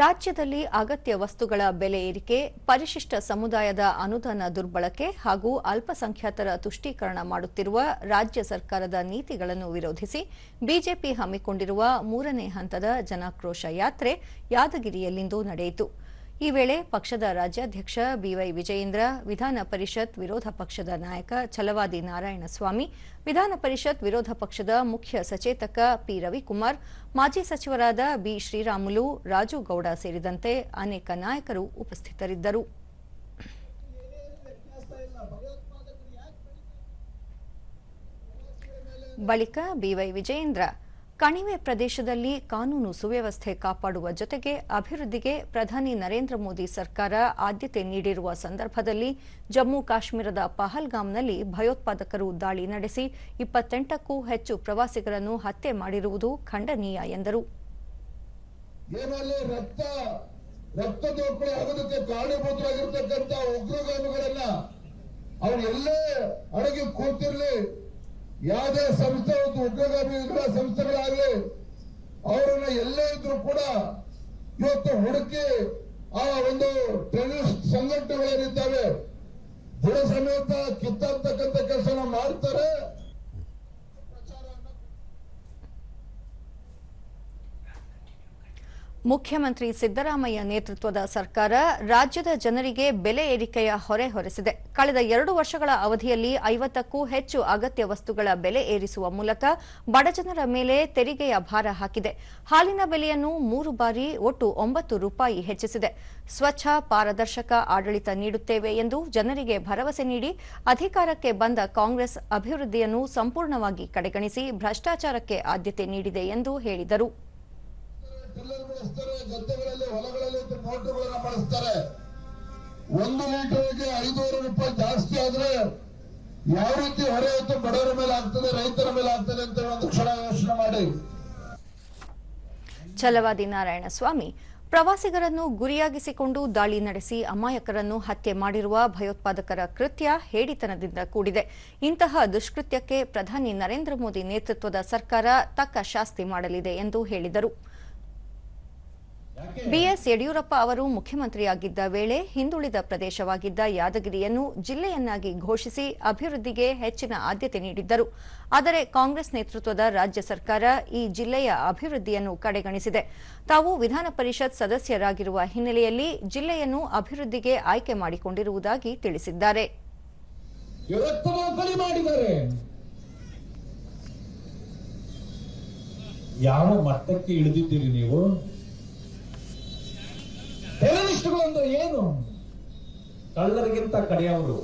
ರಾಜ್ಯದಲ್ಲಿ ಅಗತ್ಯ ವಸ್ತುಗಳ ಬೆಲೆ ಏರಿಕೆ, ಪರಿಶಿಷ್ಟ ಸಮುದಾಯದ ಅನುದಾನ ದುರ್ಬಳಕೆ ಹಾಗೂ ಅಲ್ಪಸಂಖ್ಯಾತರ ತುಷ್ಟೀಕರಣ ಮಾಡುತ್ತಿರುವ ರಾಜ್ಯ ಸರ್ಕಾರದ ನೀತಿಗಳನ್ನು ವಿರೋಧಿಸಿ ಬಿಜೆಪಿ ಹಮ್ಮಿಕೊಂಡಿರುವ ಮೂರನೇ ಹಂತದ ಜನಾಕ್ರೋಶ ಯಾತ್ರೆ ಯಾದಗಿರಿಯಲ್ಲಿಂದು ನಡೆಯಿತು. ಈ ವೇಳೆ ಪಕ್ಷದ ರಾಜ್ಯಾಧ್ಯಕ್ಷ ಬಿವೈ ವಿಜಯೇಂದ್ರ, ವಿಧಾನ ಪರಿಷತ್ ವಿರೋಧ ಪಕ್ಷದ ನಾಯಕ ಛಲವಾದಿ ನಾರಾಯಣಸ್ವಾಮಿ, ವಿಧಾನ ಪರಿಷತ್ ವಿರೋಧ ಪಕ್ಷದ ಮುಖ್ಯ ಸಚೇತಕ ಪಿ ರವಿಕುಮಾರ್, ಮಾಜಿ ಸಚಿವರಾದ ಬಿ ಶ್ರೀರಾಮುಲು, ರಾಜು ಗೌಡ ಸೇರಿದಂತೆ ಅನೇಕ ನಾಯಕರು ಉಪಸ್ಥಿತರಿದ್ದರು. ಬಳಿಕ ಬಿವೈ ವಿಜಯೇಂದ್ರ ಕಣಿವೆ ಪ್ರದೇಶದಲ್ಲಿ ಕಾನೂನು ಸುವ್ಯವಸ್ಥೆ ಕಾಪಾಡುವ ಜೊತೆಗೆ ಅಭಿವೃದ್ಧಿಗೆ ಪ್ರಧಾನಿ ನರೇಂದ್ರ ಮೋದಿ ಸರ್ಕಾರ ಆದ್ಯತೆ ನೀಡಿರುವ ಸಂದರ್ಭದಲ್ಲಿ ಜಮ್ಮು ಕಾಶ್ಮೀರದ ಪಹಲ್ಗಾಮ್ನಲ್ಲಿ ಭಯೋತ್ಪಾದಕರು ದಾಳಿ ನಡೆಸಿ ಇಪ್ಪತ್ತೆಂಟಕ್ಕೂ ಹೆಚ್ಚು ಪ್ರವಾಸಿಗರನ್ನು ಹತ್ಯೆ ಮಾಡಿರುವುದು ಖಂಡನೀಯ ಎಂದರು. ಯಾವುದೇ ಸಂಸ್ಥೆ ಒಂದು ಸಂಸ್ಥೆಗಳಾಗಲಿ, ಅವರನ್ನ ಎಲ್ಲೇ ಇದ್ರು ಕೂಡ ಇವತ್ತು ಹುಡುಕಿ ಆ ಒಂದು ಟೆರರಿಸ್ಟ್ ಸಂಘಟನೆಗಳೇನಿದ್ದಾವೆ ಬುಡ ಸಮೇತ ಕಿತ್ತಂತಕ್ಕಂಥ ಮುಖ್ಯಮಂತ್ರಿ ಸಿದ್ದರಾಮಯ್ಯ ನೇತೃತ್ವದ ಸರ್ಕಾರ ರಾಜ್ಯದ ಜನರಿಗೆ ಬೆಲೆ ಏರಿಕೆಯ ಹೊರೆ ಹೊರಿಸಿದೆ. ಕಳೆದ ಎರಡು ವರ್ಷಗಳ ಅವಧಿಯಲ್ಲಿ ಐವತ್ತಕ್ಕೂ ಹೆಚ್ಚು ಅಗತ್ಯ ವಸ್ತುಗಳ ಬೆಲೆ ಏರಿಸುವ ಮೂಲಕ ಬಡಜನರ ಮೇಲೆ ತೆರಿಗೆಯ ಭಾರ ಹಾಕಿದೆ. ಹಾಲಿನ ಬೆಲೆಯನ್ನು ಮೂರು ಬಾರಿ ಒಟ್ಟು ಒಂಬತ್ತು ರೂಪಾಯಿ ಹೆಚ್ಚಿಸಿದೆ. ಸ್ವಚ್ಛ, ಪಾರದರ್ಶಕ ಆಡಳಿತ ನೀಡುತ್ತೇವೆ ಎಂದು ಜನರಿಗೆ ಭರವಸೆ ನೀಡಿ ಅಧಿಕಾರಕ್ಕೆ ಬಂದ ಕಾಂಗ್ರೆಸ್ ಅಭಿವೃದ್ಧಿಯನ್ನು ಸಂಪೂರ್ಣವಾಗಿ ಕಡೆಗಣಿಸಿ ಭ್ರಷ್ಟಾಚಾರಕ್ಕೆ ಆದ್ಯತೆ ನೀಡಿದೆ ಎಂದು ಹೇಳಿದರು. ಟಿಲ್ಲರ್ ಬಳಸ್ತಾರೆ ಗದ್ದೆಗಳಲ್ಲಿ, ಹೊಲಗಳಲ್ಲಿ ಮೋಟರ್ಗಳನ್ನ ಬಳಸ್ತಾರೆ. ಒಂದು ಲೀಟರ್ಗೆ ಐದೂವರೆ ರೂಪಾಯಿ ಜಾಸ್ತಿ ಆದ್ರೆ ಯಾವ ರೀತಿ ಹೊರೆ ಹೊತ್ತು ಬಡವರ ಮೇಲೆ ಆಗ್ತದೆ, ರೈತರ ಮೇಲೆ ಆಗ್ತದೆ ಅಂತ ಒಂದು ಕ್ಷಣ ಯೋಚನೆ ಮಾಡಿ. ಛಲವಾದಿ ನಾರಾಯಣಸ್ವಾಮಿ ಪ್ರವಾಸಿಗರನ್ನು ಗುರಿಯಾಗಿಸಿಕೊಂಡು ದಾಳಿ ನಡೆಸಿ ಅಮಾಯಕರನ್ನು ಹತ್ಯೆ ಮಾಡಿರುವ ಭಯೋತ್ಪಾದಕರ ಕೃತ್ಯ ಹೇಡಿತನದಿಂದ ಕೂಡಿದೆ. ಇಂತಹ ದುಷ್ಕೃತ್ಯಕ್ಕೆ ಪ್ರಧಾನಿ ನರೇಂದ್ರ ಮೋದಿ ನೇತೃತ್ವದ ಸರ್ಕಾರ ತಕ್ಕ ಶಾಸ್ತಿ ಮಾಡಲಿದೆ ಎಂದು ಹೇಳಿದರು. ಬಿಎಸ್ ಯಡಿಯೂರಪ್ಪ ಅವರು ಮುಖ್ಯಮಂತ್ರಿಯಾಗಿದ್ದ ವೇಳೆ ಹಿಂದುಳಿದ ಪ್ರದೇಶವಾಗಿದ್ದ ಯಾದಗಿರಿಯನ್ನು ಜಿಲ್ಲೆಯನ್ನಾಗಿ ಘೋಷಿಸಿ ಅಭಿವೃದ್ಧಿಗೆ ಹೆಚ್ಚಿನ ಆದ್ಯತೆ ನೀಡಿದ್ದರು. ಆದರೆ ಕಾಂಗ್ರೆಸ್ ನೇತೃತ್ವದ ರಾಜ್ಯ ಸರ್ಕಾರ ಈ ಜಿಲ್ಲೆಯ ಅಭಿವೃದ್ಧಿಯನ್ನು ಕಡೆಗಣಿಸಿದೆ. ತಾವು ವಿಧಾನ ಪರಿಷತ್ ಸದಸ್ಯರಾಗಿರುವ ಹಿನ್ನೆಲೆಯಲ್ಲಿ ಜಿಲ್ಲೆಯನ್ನು ಅಭಿವೃದ್ಧಿಗೆ ಆಯ್ಕೆ ಮಾಡಿಕೊಂಡಿರುವುದಾಗಿ ತಿಳಿಸಿದ್ದಾರೆ. ಯಾವ ಮಟ್ಟಕ್ಕೆ ಇಳಿದಿದ್ದೀರಿ ನೀವು? ಟೆರರಿಸ್ಟ್ಗಳು ಅಂದ್ರೆ ಏನು? ಕಳ್ಳರಿಗಿಂತ ಕಡೆಯವರು.